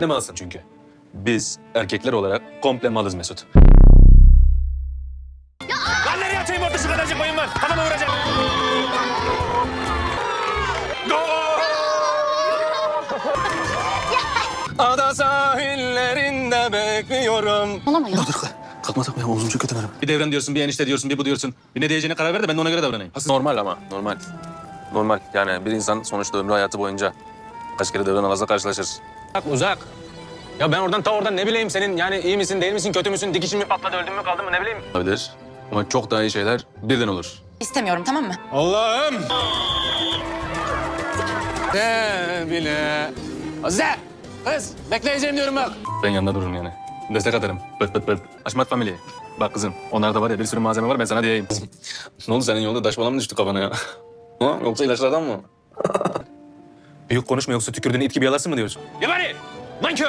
Ne malsın çünkü. Biz erkekler olarak komple malız Mesut. Lan nereye atayım orada şu kadarcık boyun var. Kafama vuracak. Ada sahillerinde bekliyorum. Olama ya. Kalkma takma ya omzum çok kötü benim. Bir devran diyorsun, bir enişte diyorsun, bir bu diyorsun. Bir ne diyeceğine karar ver de ben de ona göre davranayım. Normal ama normal. Normal yani bir insan sonuçta ömrü hayatı boyunca kaç kere devran alazla karşılaşır. Uzak uzak. Ya ben oradan ta oradan ne bileyim senin yani iyi misin değil misin kötü müsün dikişin mi patladı öldün mü kaldın mı ne bileyim. Olabilir ama çok daha iyi şeyler birden olur. İstemiyorum tamam mı? Allah'ım. De bile. Azize. Kız bekleyeceğim diyorum bak. Ben yanında dururum yani. Destek atarım. Pıt pıt pıt. Aşmat family. Bak kızım onlarda var ya bir sürü malzeme var ben sana diyeyim. ne oldu senin yolda taş falan mı düştü kafana ya? ha? Yoksa ilaçlardan mı? Büyük konuşma yoksa tükürdüğün it gibi yalarsın mı diyorsun? Yabani! Nankör!